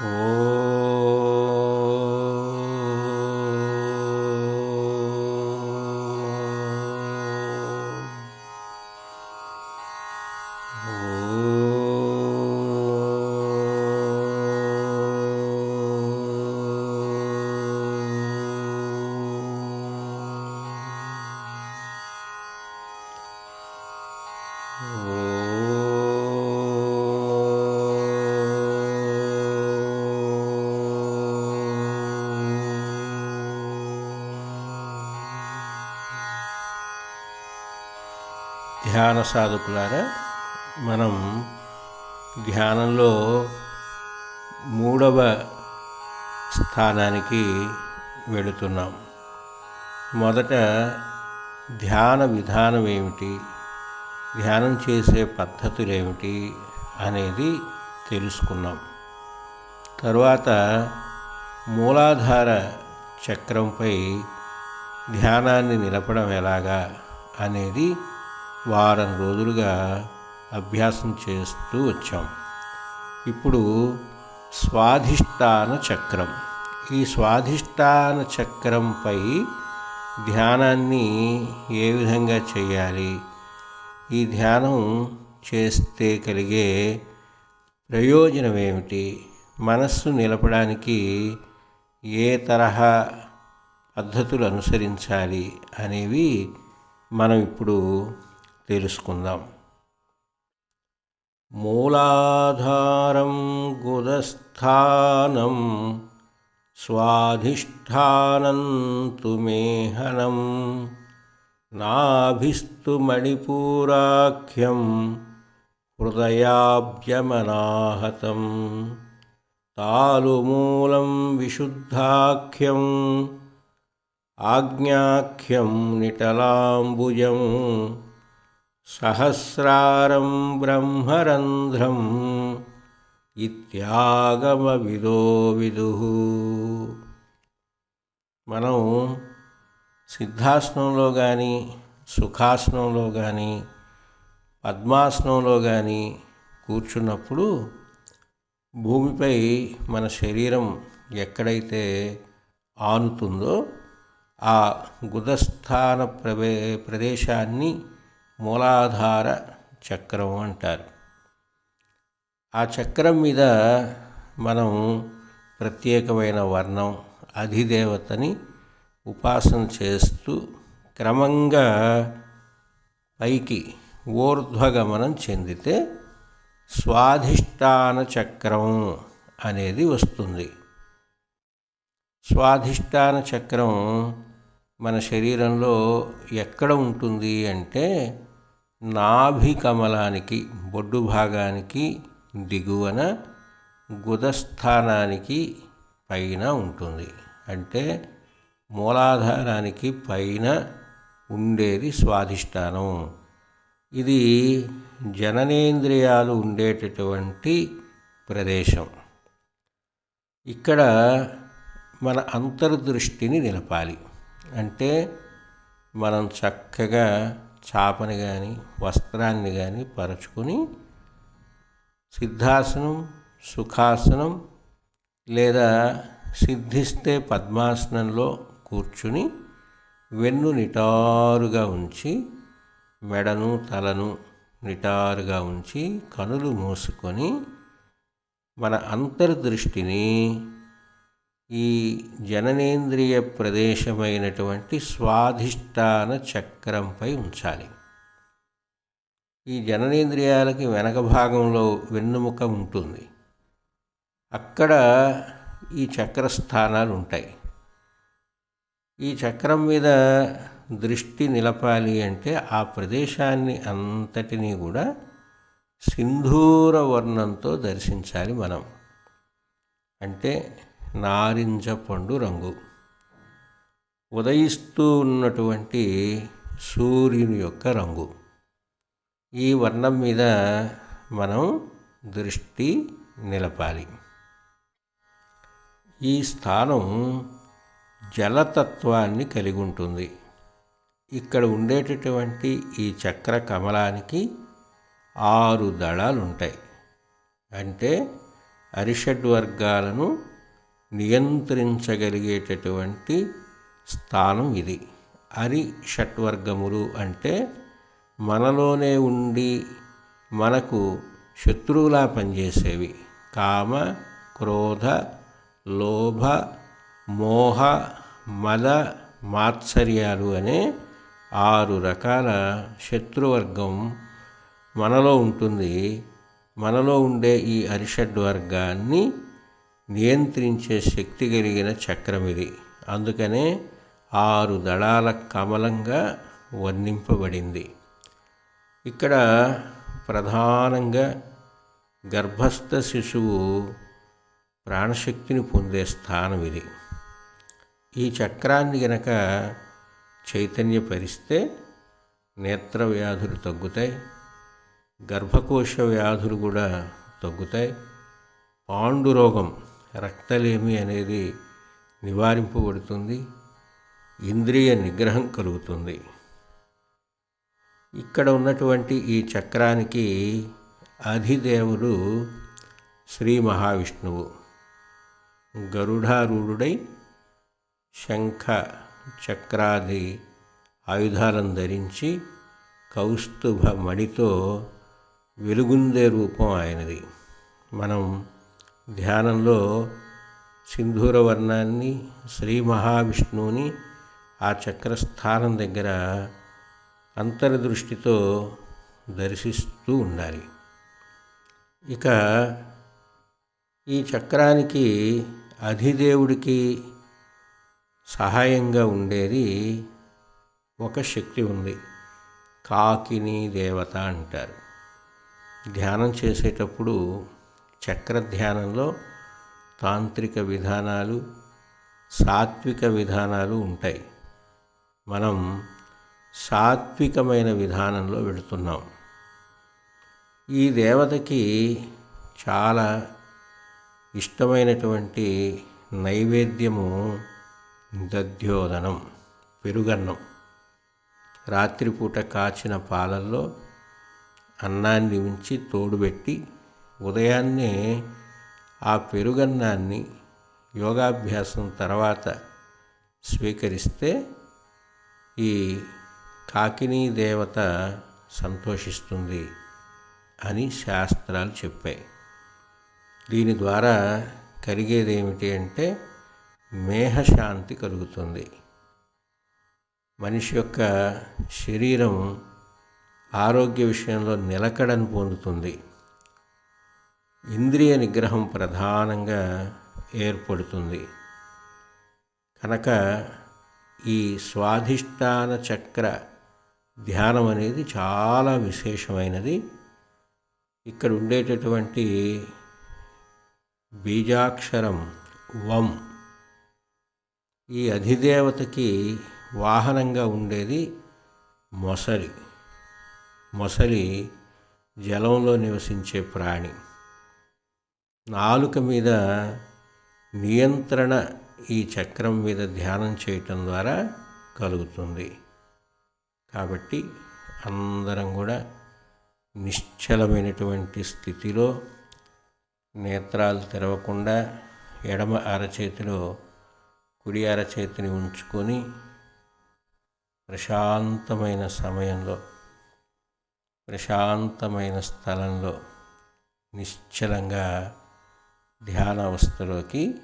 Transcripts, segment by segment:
Oh. ధ్యాన సాధకులారా మనం ధ్యానంలో మూడవ స్థానానికి వెళుతున్నాం. మొదట ధ్యాన విధానం ఏమిటి ధ్యానం చేసే పద్ధతులు ఏమిటి అనేది తెలుసుకున్నాం. తరువాత మూలాధార చక్రంపై ధ్యానాన్ని నిలపడం ఎలాగా అనేది వారం రోజులుగా అభ్యాసం చేస్తూ వచ్చాం. ఇప్పుడు స్వాధిష్టాన చక్రం. ఈ స్వాధిష్టాన చక్రంపై ధ్యానాన్ని ఏ విధంగా చేయాలి? ఈ ధ్యానం చేస్తే కలిగే ప్రయోజనం ఏమిటి మనస్సు నిలపడానికి ఏ తరహా పద్ధతులు అనుసరించాలి అనేవి మనం ఇప్పుడు తెలుసుకుందాం. మూలాధారం గుదస్థానం స్వాధిష్టానం మేహనం నాభిస్తు మణిపూరాఖ్యం హృదయాబ్జమనాహతం తాలుమూలం విశుద్ధాఖ్యం ఆజ్ఞాఖ్యం నిటలాంబుజం సహస్రారం బ్రహ్మరంధ్రం ఇత్యాగమవిదో విదు. మనం సిద్ధాసనంలో కానీ సుఖాసనంలో కానీ పద్మాసనంలో కానీ కూర్చున్నప్పుడు భూమిపై మన శరీరం ఎక్కడైతే ఆనుతుందో ఆ గుదస్థాన ప్రవే ప్రదేశాన్ని మూలాధార చక్రం అంటారు. ఆ చక్రం మీద మనం ప్రత్యేకమైన వర్ణం అధిదేవతని ఉపాసన చేస్తూ క్రమంగా పైకి ఊర్ధ్వగమనం చెందితే స్వాధిష్టాన చక్రం అనేది వస్తుంది. స్వాధిష్టాన చక్రం మన శరీరంలో ఎక్కడ ఉంటుంది అంటే నాభి కమలానికి బొడ్డు భాగానికి దిగువన గుదస్థానానికి పైన ఉంటుంది. అంటే మూలాధారానికి పైన ఉండేది స్వాధిష్టానం. ఇది జననేంద్రియాలు ఉండేటటువంటి ప్రదేశం. ఇక్కడ మన అంతర్దృష్టిని నిలపాలి. అంటే మనం చక్కగా చాపని కానీ వస్త్రాన్ని కానీ పరచుకొని సిద్ధాసనం సుఖాసనం లేదా సిద్ధిస్తే పద్మాసనంలో కూర్చుని వెన్ను నిటారుగా ఉంచి మెడను తలను నిటారుగా ఉంచి కనులు మూసుకొని మన అంతర్దృష్టిని ఈ జననేంద్రియ ప్రదేశమైనటువంటి స్వాధిష్టాన చక్రంపై ఉంచాలి. ఈ జననేంద్రియాలకి వెనక భాగంలో వెన్నుముక ఉంటుంది. అక్కడ ఈ చక్రస్థానాలు ఉంటాయి. ఈ చక్రం మీద దృష్టి నిలపాలి అంటే ఆ ప్రదేశాన్ని అంతటినీ కూడా సింధూర వర్ణంతో దర్శించాలి మనం. అంటే నారింజ పండు రంగు. ఉదయిస్తూ ఉన్నటువంటి సూర్యుని యొక్క రంగు. ఈ వర్ణం మీద మనం దృష్టి నిలపాలి. ఈ స్థానం జలతత్వాన్ని కలిగి ఉంటుంది. ఇక్కడ ఉండేటటువంటి ఈ చక్ర కమలానికి ఆరు దళాలు ఉంటాయి అంటే అరిషడ్ వర్గాలను నియంత్రించగలిగేటటువంటి స్థానం ఇది. అరి షట్వర్గములు అంటే మనలోనే ఉండి మనకు శత్రువులా పనిచేసేవి. కామ క్రోధ లోభ మోహ మద మాత్సర్యాలు అనే ఆరు రకాల శత్రువర్గం మనలో ఉంటుంది. మనలో ఉండే ఈ అరిషడ్ వర్గాన్ని నియంత్రించే శక్తి కలిగిన చక్రం ఇది. అందుకనే ఆరు దళాల కమలంగా వర్ణింపబడింది. ఇక్కడ ప్రధానంగా గర్భస్థ శిశువు ప్రాణశక్తిని పొందే స్థానం ఇది. ఈ చక్రాన్ని గనక చైతన్యపరిస్తే నేత్ర వ్యాధులు తగ్గుతాయి గర్భకోశ వ్యాధులు కూడా తగ్గుతాయి పాండురోగం రక్తలేమి అనేది నివారింపబడుతుంది ఇంద్రియ నిగ్రహం కలుగుతుంది. ఇక్కడ ఉన్నటువంటి ఈ చక్రానికి అధిదేవుడు శ్రీ మహావిష్ణువు. గరుడారూఢుడై శంఖ చక్రాది ఆయుధాలను ధరించి కౌస్తుభ మణితో వెలుగుందే రూపం ఆయనది. మనం ధ్యానంలో సింధూర వర్ణాన్ని శ్రీ మహావిష్ణువుని ఆ చక్రస్థానం దగ్గర అంతర్దృష్టితో దర్శిస్తూ ఉండాలి. ఇక ఈ చక్రానికి అధిదేవుడికి సహాయంగా ఉండేది ఒక శక్తి ఉంది. కాకిని దేవత అంటారు. ధ్యానం చేసేటప్పుడు చక్రధ్యానంలో తాంత్రిక విధానాలు సాత్విక విధానాలు ఉంటాయి. మనం సాత్వికమైన విధానంలో వెళుతున్నాం. ఈ దేవతకి చాలా ఇష్టమైనటువంటి నైవేద్యము దధ్యోదనం పెరుగన్నం. రాత్రిపూట కాచిన పాలల్లో అన్నాన్ని ఉంచి తోడుబెట్టి ఉదయాన్నే ఆ పెరుగన్నాన్ని యోగాభ్యాసం తర్వాత స్వీకరిస్తే ఈ కాకినీ దేవత సంతోషిస్తుంది అని శాస్త్రాలు చెప్పాయి. దీని ద్వారా కలిగేది ఏమిటి అంటే మేహశాంతి కలుగుతుంది. మనిషి యొక్క శరీరం ఆరోగ్య విషయంలో నిలకడను పొందుతుంది. ఇంద్రియ నిగ్రహం ప్రధానంగా ఏర్పడుతుంది. కనుక ఈ స్వాధిష్టాన చక్ర ధ్యానం అనేది చాలా విశేషమైనది. ఇక్కడ ఉండేటటువంటి బీజాక్షరం వం ఈ అధిదేవతకి వాహనంగా ఉండేది మొసలి. మొసలి జలంలో నివసించే ప్రాణి. నాలుక మీద నియంత్రణ ఈ చక్రం మీద ధ్యానం చేయటం ద్వారా కలుగుతుంది. కాబట్టి అందరం కూడా నిశ్చలమైనటువంటి స్థితిలో నేత్రాలు తెరవకుండా ఎడమ అరచేతిలో కుడి అరచేతిని ఉంచుకొని ప్రశాంతమైన సమయంలో ప్రశాంతమైన స్థలంలో నిశ్చలంగా ధ్యాన అవస్థలోకి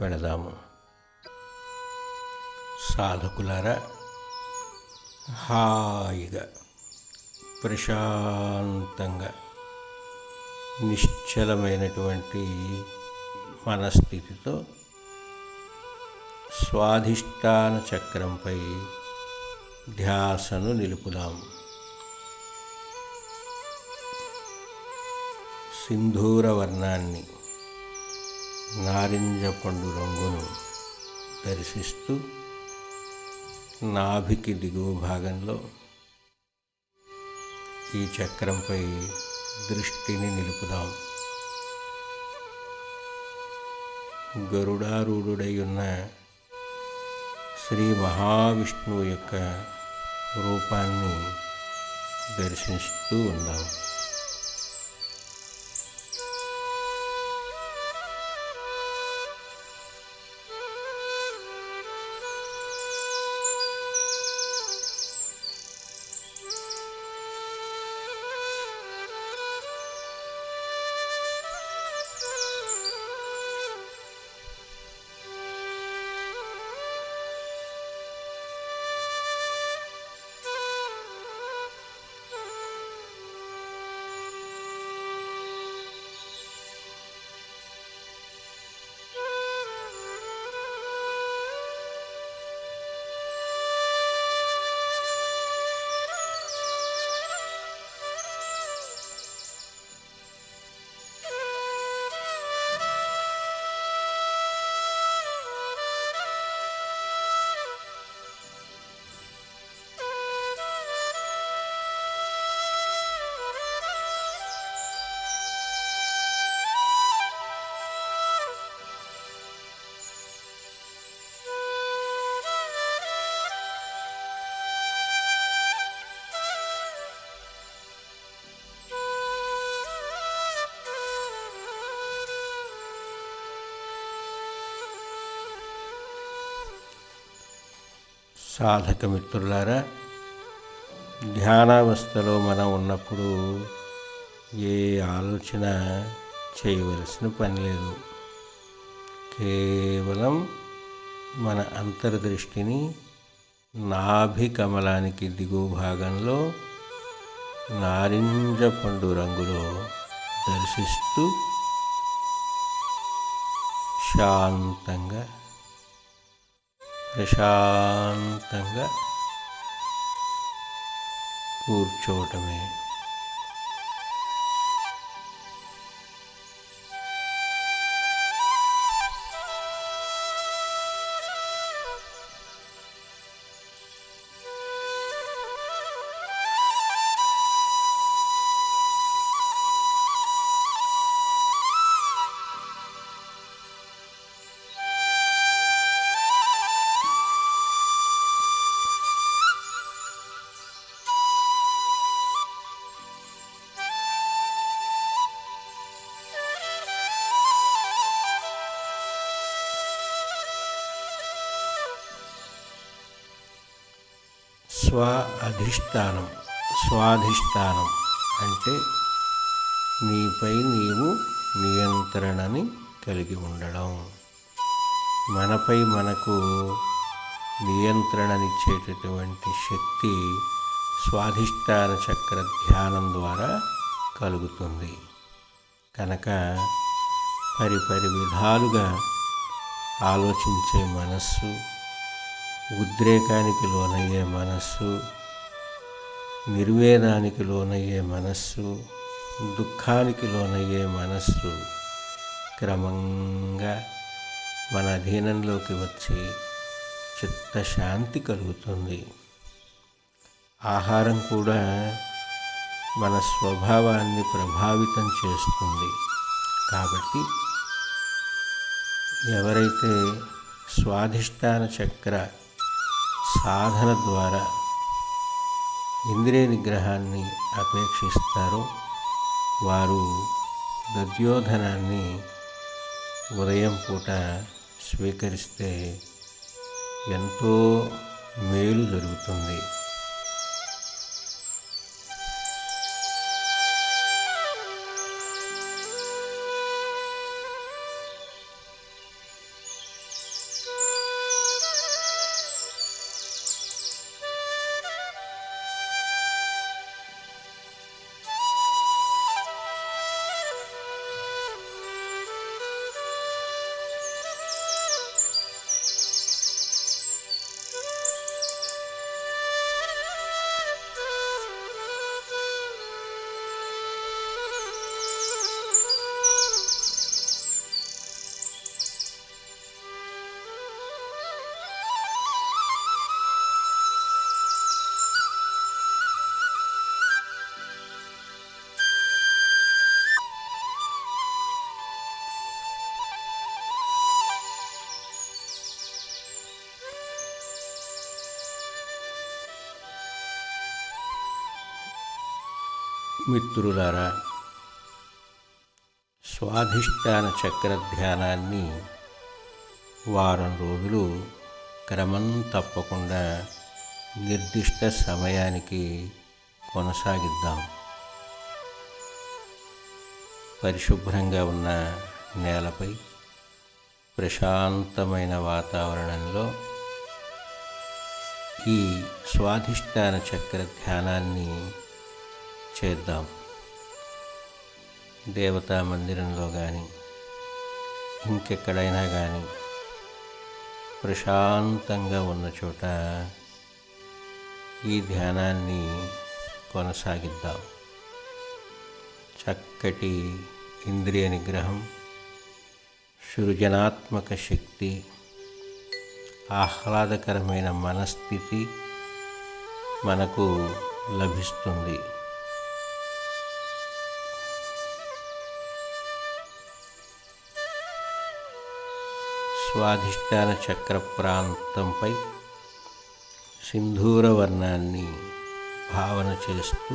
వెళదాము. సాధకులారా హాయిగా ప్రశాంతంగా నిశ్చలమైనటువంటి మనస్థితితో స్వాధిష్టాన చక్రంపై ధ్యాసను నిలుపుదాం సింధూర వర్ణాన్ని నారింజ పండు రంగును దర్శిస్తూ నాభికి దిగువ భాగంలో ఈ చక్రంపై దృష్టిని నిలుపుదాం. గరుడారూఢుడై ఉన్న శ్రీ మహావిష్ణువు యొక్క రూపాన్ని దర్శిస్తూ ఉందాం. సాధక మిత్రులారా ధ్యానావస్థలో మనం ఉన్నప్పుడు ఏ ఆలోచన చేయవలసిన పని లేదు. కేవలం మన అంతర్దృష్టిని నాభి కమలానికి దిగువ భాగంలో నారింజ పండు రంగులో దర్శిస్తూ శాంతంగా ప్రశాంతంగా కూర్చోవటమే. స్వ అధిష్టానం. స్వాధిష్టానం అంటే నీపై నీవు నియంత్రణని కలిగి ఉండడం. మనపై మనకు నియంత్రణనిచ్చేటటువంటి శక్తి స్వాధిష్టాన చక్ర ధ్యానం ద్వారా కలుగుతుంది. కనుక పరిపరి విధాలుగా ఆలోచించే మనస్సు ఉద్రేకానికి లోనయ్యే మనస్సు నిర్వేదానికి లోనయ్యే మనస్సు దుఃఖానికి లోనయ్యే మనస్సు క్రమంగా మన అధీనంలోకి వచ్చి చిత్తశాంతి కలుగుతుంది. ఆహారం కూడా మన స్వభావాన్ని ప్రభావితం చేస్తుంది. కాబట్టి ఎవరైతే స్వాధిష్టాన చక్ర సాధన ద్వారా ఇంద్రియ నిగ్రహాన్ని అపేక్షిస్తారో. వారు దద్యోధనాన్ని ఉదయం పూట స్వీకరిస్తే ఎంతో మేలు జరుగుతుంది. మిత్రులారా స్వాధిష్టాన చక్ర ధ్యానాన్ని వారం రోజులు క్రమం తప్పకుండా నిర్దిష్ట సమయానికి కొనసాగిద్దాం. పరిశుభ్రంగా ఉన్న నేలపై ప్రశాంతమైన వాతావరణంలో ఈ స్వాధిష్టాన చక్ర ధ్యానాన్ని చేద్దాం. దేవతా మందిరంలో కానీ ఇంకెక్కడైనా కానీ ప్రశాంతంగా ఉన్న చోట ఈ ధ్యానాన్ని కొనసాగిద్దాం. చక్కటి ఇంద్రియ నిగ్రహం సృజనాత్మక శక్తి ఆహ్లాదకరమైన మనస్థితి మనకు లభిస్తుంది. స్వాధిష్టాన చక్ర ప్రాంతంపై సింధూర వర్ణాన్ని భావన చేస్తూ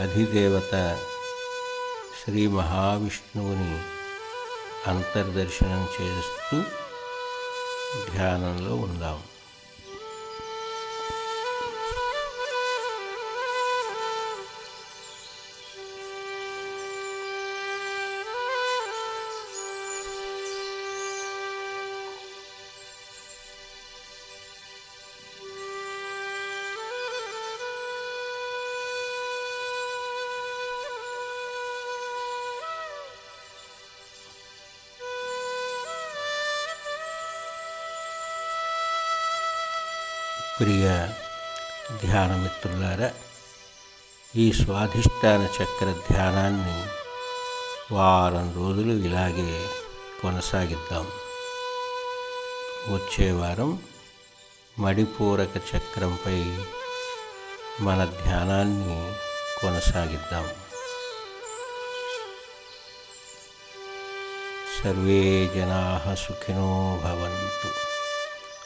అధిదేవత శ్రీ మహావిష్ణువుని అంతర్దర్శనం చేస్తూ ధ్యానంలో ఉందాం. ప్రియ ధ్యానమిత్రులారా ఈ స్వాధిష్టాన చక్ర ధ్యానాన్ని వారం రోజులు ఇలాగే కొనసాగిద్దాం. వచ్చే వారం మడిపూరక చక్రంపై మన ధ్యానాన్ని కొనసాగిద్దాం. సర్వే జనా సుఖినో భవంతు.